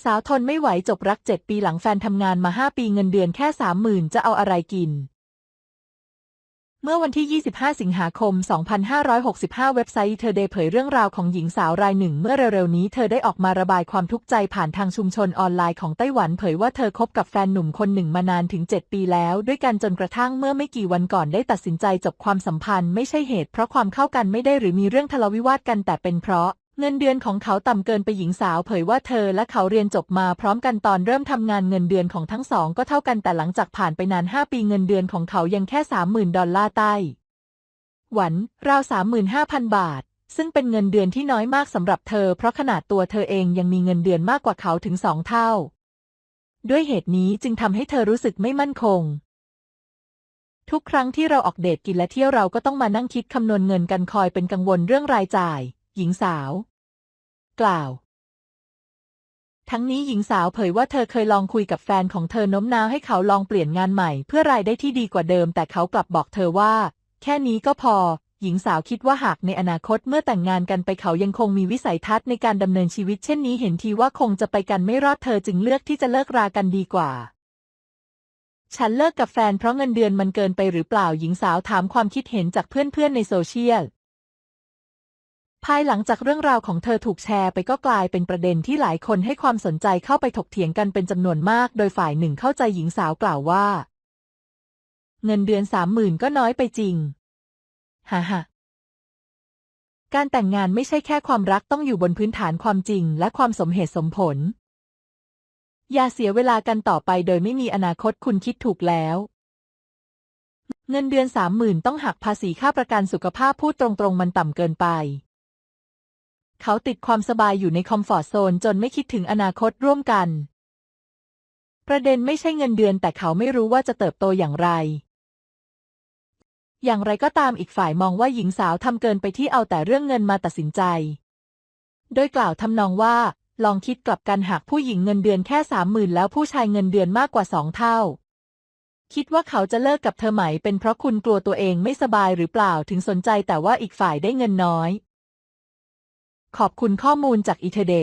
สาวทนไม่ไหวจบรักเจ็ดปีหลังแฟนทำงานมาห้าปีเงินเดือนแค่สามหมื่นจะเอาอะไรกิน เมื่อวันที่ 25 สิงหาคม 2565 เว็บไซต์เธอได้เผยเรื่องราวของหญิงสาวรายหนึ่ง เมื่อเร็วๆนี้เธอได้ออกมาระบายความทุกข์ใจผ่านทางชุมชนออนไลน์ของไต้หวันเผยว่าเธอคบกับแฟนหนุ่มคนหนึ่งมานานถึง 7 ปีแล้ว ด้วยกันจนกระทั่งเมื่อไม่กี่วันก่อนได้ตัดสินใจจบความสัมพันธ์ไม่ใช่เหตุเพราะความเข้ากันไม่ได้หรือมีเรื่องทะเลาะวิวาทกันแต่เป็นเพราะ เงินเดือนของเขาต่ำเกินไปหญิงสาวเผยว่าเธอและเขาเรียนจบมาพร้อมกันตอนเริ่มทำงานเงินเดือนของทั้งสองก็เท่ากันแต่หลังจากผ่านไปนาน 5 ปีเงินเดือนของเขายังแค่ 30,000 ดอลลาร์ใต้หวันราว 35,000 บาท ซึ่งเป็นเงินเดือนที่น้อยมากสำหรับเธอ เพราะขนาดตัวเธอเองยังมีเงินเดือนมากกว่าเขาถึงสองเท่า ด้วยเหตุนี้จึงทำให้เธอรู้สึกไม่มั่นคงทุกครั้งที่เราออกเดทกินและเที่ยวเราก็ต้องมานั่งคิดคำนวณเงินกันคอยเป็นกังวลเรื่องรายจ่าย หญิงสาว กล่าว ทั้งนี้หญิงสาวเผยว่าเธอเคยลองคุยกับแฟนของเธอโน้มน้าวให้เขาลองเปลี่ยนงานใหม่ เพื่อรายได้ที่ดีกว่าเดิม แต่เขากลับบอกเธอว่า แค่นี้ก็พอ หญิงสาวคิดว่าหากในอนาคตเมื่อแต่งงานกันไปเขายังคงมีวิสัยทัศน์ในการดำเนินชีวิตเช่นนี้เห็นทีว่าคงจะไปกันไม่รอดเธอจึงเลือกที่จะเลิกรากันดีกว่าฉันเลิกกับแฟนเพราะเงินเดือนมันเกินไปหรือเปล่าหญิงสาวถามความคิดเห็นจากเพื่อนๆในโซเชียล ภายหลังจากเรื่องราวของเธอถูกแชร์ไปก็กลายเป็นประเด็นที่หลายคนให้ความสนใจเข้าไปถกเถียงกันเป็นจำนวนมาก โดยฝ่ายหนึ่งเข้าใจหญิงสาวกล่าวว่า เงินเดือนสามหมื่นก็น้อยไปจริงฮ่าฮ่าการแต่งงานไม่ใช่แค่ความรักต้องอยู่บนพื้นฐานความจริงและความสมเหตุสมผล อย่าเสียเวลากันต่อไปโดยไม่มีอนาคตคุณคิดถูกแล้ว เงินเดือนสามหมื่นต้องหักภาษีค่าประกันสุขภาพพูดตรงๆมันต่ำเกินไป เขาติดความสบายอยู่ในคอมฟอร์ทโซนจนไม่คิดถึงอนาคตร่วมกัน ประเด็นไม่ใช่เงินเดือนแต่เขาไม่รู้ว่าจะเติบโตอย่างไร อย่างไรก็ตามอีกฝ่ายมองว่าหญิงสาวทำเกินไปที่เอาแต่เรื่องเงินมาตัดสินใจ โดยกล่าวทำนองว่า ลองคิดกลับกันหากผู้หญิงเงินเดือนแค่สามหมื่นแล้วผู้ชายเงินเดือนมากกว่าสองเท่าคิดว่าเขาจะเลิกกับเธอไหมเป็นเพราะคุณกลัวตัวเองไม่สบายหรือเปล่าถึงสนใจแต่ว่าอีกฝ่ายได้เงินน้อย ขอบคุณข้อมูลจากอีเทเด